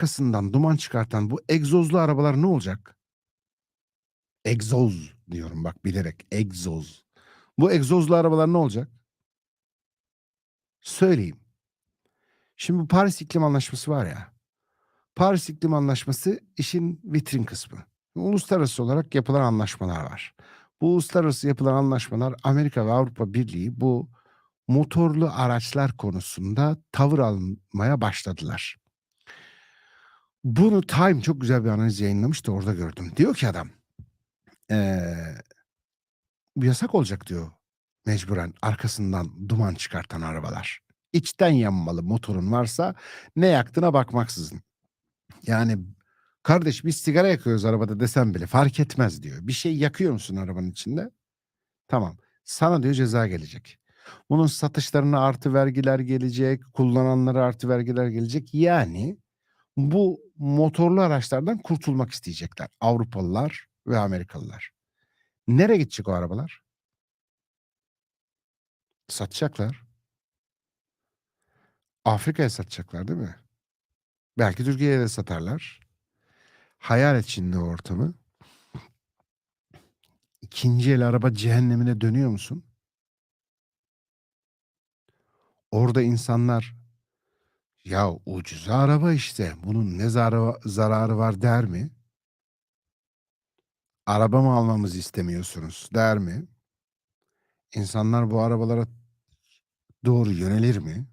arkasından duman çıkartan bu egzozlu arabalar ne olacak? Egzoz diyorum bak bilerek egzoz. Bu egzozlu arabalar ne olacak? Söyleyeyim. Şimdi bu Paris İklim Anlaşması var ya. Paris İklim Anlaşması işin vitrin kısmı. Uluslararası olarak yapılan anlaşmalar var. Bu uluslararası yapılan anlaşmalar Amerika ve Avrupa Birliği bu motorlu araçlar konusunda tavır almaya başladılar. Bunu Time çok güzel bir analiz yayınlamış da orada gördüm. Diyor ki adam bu yasak olacak diyor mecburen arkasından duman çıkartan arabalar. İçten yanmalı motorun varsa ne yaktığına bakmaksızın. Yani kardeş biz sigara yakıyoruz arabada desem bile fark etmez diyor. Bir şey yakıyor musun arabanın içinde? Tamam. Sana diyor ceza gelecek. Bunun satışlarına artı vergiler gelecek, kullananlara artı vergiler gelecek. Yani bu motorlu araçlardan kurtulmak isteyecekler. Avrupalılar ve Amerikalılar. Nereye gidecek o arabalar? Satacaklar. Afrika'ya satacaklar değil mi? Belki Türkiye'ye de satarlar. Hayal et şimdi ortamı. İkinci el araba cehennemine dönüyor musun? Orada insanlar ya ucuz araba işte bunun ne zararı, zararı var der mi? Araba mı almamızı istemiyorsunuz der mi? İnsanlar bu arabalara doğru yönelir mi?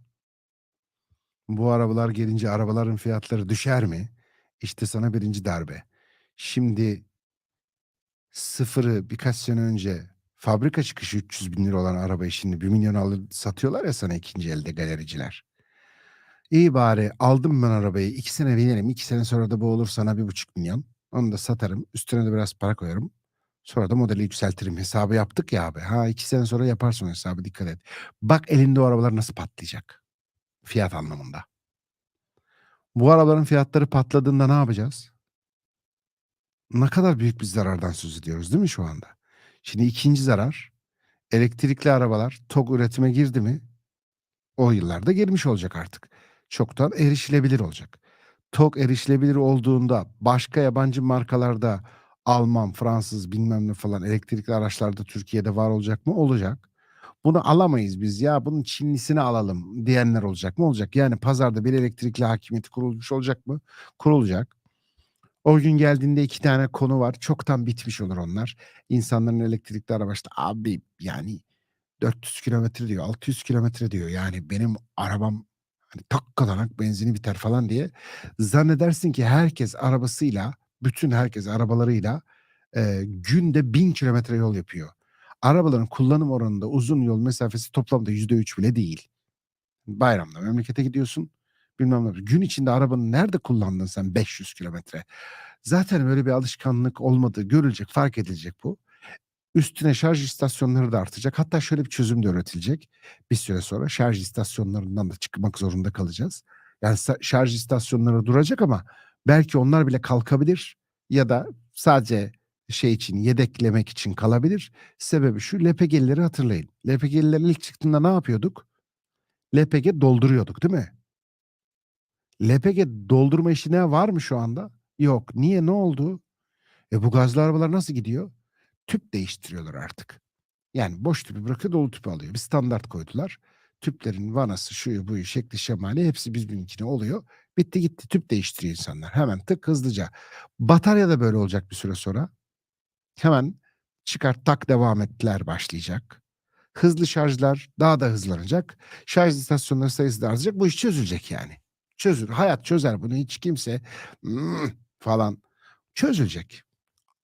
Bu arabalar gelince arabaların fiyatları düşer mi? İşte sana birinci darbe. Şimdi sıfırı birkaç sene önce fabrika çıkışı 300 bin lira olan arabayı şimdi 1 milyon alır satıyorlar ya sana ikinci elde galericiler. İyi bari aldım ben arabayı. iki sene binerim. iki sene sonra da bu olur sana bir buçuk milyon. Onu da satarım. Üstüne de biraz para koyarım. Sonra da modeli yükseltirim. Hesabı yaptık ya abi. Ha iki sene sonra yaparsın hesabı dikkat et. Bak elinde o arabalar nasıl patlayacak. Fiyat anlamında. Bu arabaların fiyatları patladığında ne yapacağız? Ne kadar büyük bir zarardan söz ediyoruz değil mi şu anda? Şimdi ikinci zarar elektrikli arabalar TOG üretime girdi mi o yıllarda girmiş olacak artık. Çoktan erişilebilir olacak. TOG erişilebilir olduğunda başka yabancı markalarda Alman, Fransız bilmem ne falan elektrikli araçlarda Türkiye'de var olacak mı? Olacak. Bunu alamayız biz ya bunun Çinlisini alalım diyenler olacak mı? Olacak. Yani pazarda bir elektrikli hakimiyeti kurulmuş olacak mı? Kurulacak. O gün geldiğinde iki tane konu var. Çoktan bitmiş olur onlar. İnsanların elektrikli araçta abi yani 400 kilometre diyor, 600 kilometre diyor. Yani benim arabam hani takkalanak benzini biter falan diye zannedersin ki herkes arabasıyla, bütün herkes arabalarıyla e, günde 1000 kilometre yol yapıyor. Arabaların kullanım oranında uzun yol mesafesi toplamda yüzde üç bile değil. Bayramda memlekete gidiyorsun. Bilmem ne. Gün içinde arabanı nerede kullandın sen 500 kilometre? Zaten böyle bir alışkanlık olmadığı görülecek, fark edilecek bu. Üstüne şarj istasyonları da artacak. Hatta şöyle bir çözüm de üretilecek. Bir süre sonra şarj istasyonlarından da çıkmak zorunda kalacağız. Yani şarj istasyonları duracak ama belki onlar bile kalkabilir ya da sadece şey için yedeklemek için kalabilir. Sebebi şu LPG'lileri hatırlayın. LPG'liler ilk çıktığında ne yapıyorduk? LPG dolduruyorduk değil mi? LPG doldurma işi ne var mı şu anda? Yok. Niye? Ne oldu? E bu gazlı arabalar nasıl gidiyor? Tüp değiştiriyorlar artık. Yani boş tüpü bırakıyor dolu tüpü alıyor. Bir standart koydular. Tüplerin vanası, şuyu, buyu, şekli, şemali hepsi birbirinkine oluyor. Bitti gitti tüp değiştiriyor insanlar. Hemen tık hızlıca. Batarya da böyle olacak bir süre sonra. Hemen çıkart tak devam ettiler başlayacak. Hızlı şarjlar daha da hızlanacak. Şarj istasyonları sayısı da artacak. Bu iş çözülecek yani. Çözülür. Hayat çözer bunu. Hiç kimse "Hmm" falan çözülecek.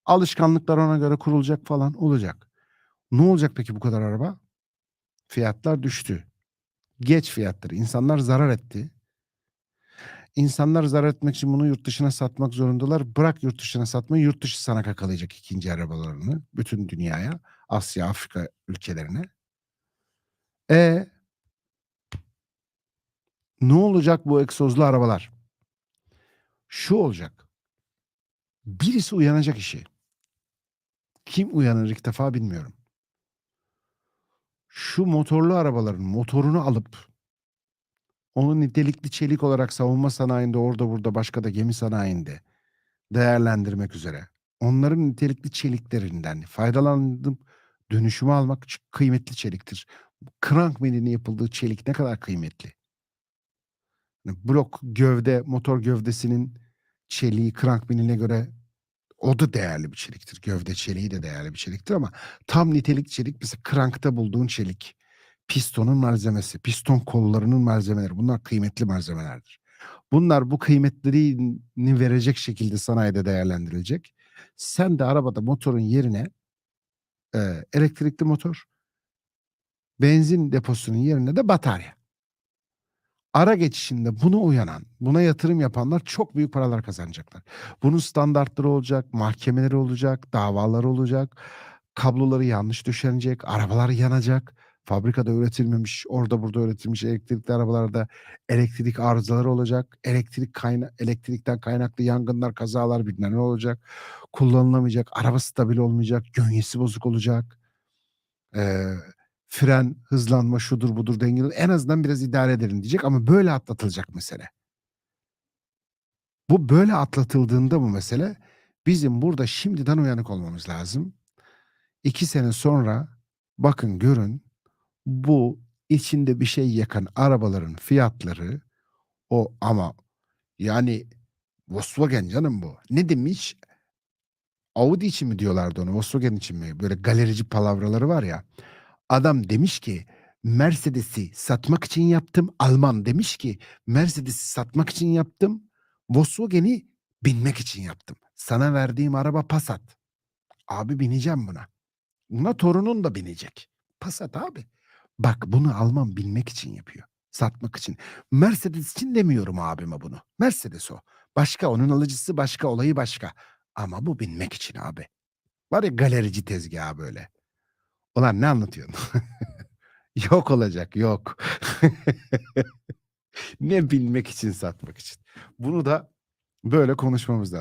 Alışkanlıklar ona göre kurulacak falan olacak. Ne olacak peki bu kadar araba? Fiyatlar düştü. Geç fiyatları. İnsanlar zarar etti. İnsanlar zarar etmek için bunu yurt dışına satmak zorundalar. Bırak yurt dışına satmayı, yurt dışı sana kakalayacak ikinci arabalarını. Bütün dünyaya, Asya, Afrika ülkelerine. E ne olacak bu egzozlu arabalar? Şu olacak. Birisi uyanacak işi. Kim uyanır ilk defa bilmiyorum. Şu motorlu arabaların motorunu alıp Onu nitelikli çelik olarak savunma sanayinde, orada burada, başka da gemi sanayinde değerlendirmek üzere onların nitelikli çeliklerinden faydalanıp dönüşüme almak kıymetli çeliktir. Krank milinin yapıldığı çelik ne kadar kıymetli. Hani blok gövde, motor gövdesinin çeliği krank miline göre o da değerli bir çeliktir. Gövde çeliği de değerli bir çeliktir ama tam nitelik çelik mesela krankta bulduğun çelik, pistonun malzemesi, piston kollarının malzemeleri bunlar kıymetli malzemelerdir. Bunlar bu kıymetlerini verecek şekilde sanayide değerlendirilecek. Sen de arabada motorun yerine, eee, elektrikli motor benzin deposunun yerine de batarya. Ara geçişinde buna uyanan, buna yatırım yapanlar çok büyük paralar kazanacaklar. Bunun standartları olacak, mahkemeleri olacak, davaları olacak, kabloları yanlış döşenecek, arabalar yanacak. Fabrikada üretilmemiş, orada burada üretilmiş elektrikli arabalarda elektrik arızaları olacak. Elektrik kayna elektrikten kaynaklı yangınlar, kazalar bilmem ne olacak. Kullanılamayacak, araba stabil olmayacak, gönyesi bozuk olacak. Eee, fren, hızlanma, şudur budur dengeli en azından biraz idare edelim diyecek ama böyle atlatılacak mesele. Bu böyle atlatıldığında bu mesele bizim burada şimdiden uyanık olmamız lazım. 2 sene sonra bakın görün bu içinde bir şey yakan arabaların fiyatları o ama yani Volkswagen canım bu. Ne demiş? Audi için mi diyorlardı onu, Volkswagen için mi? Böyle galerici palavraları var ya. Adam demiş ki Mercedes'i satmak için yaptım. Alman demiş ki Mercedes'i satmak için yaptım. Volkswagen'i binmek için yaptım. Sana verdiğim araba Passat. Abi bineceğim buna. Buna torunun da binecek. Passat abi. Bak bunu Alman binmek için yapıyor. Satmak için. Mercedes için demiyorum abime bunu. Mercedes o. Başka onun alıcısı başka, olayı başka. Ama bu binmek için abi. Var ya galerici tezgahı böyle. Ulan ne anlatıyorsun? Yok olacak, yok. Ne binmek için, satmak için. Bunu da böyle konuşmamız lazım.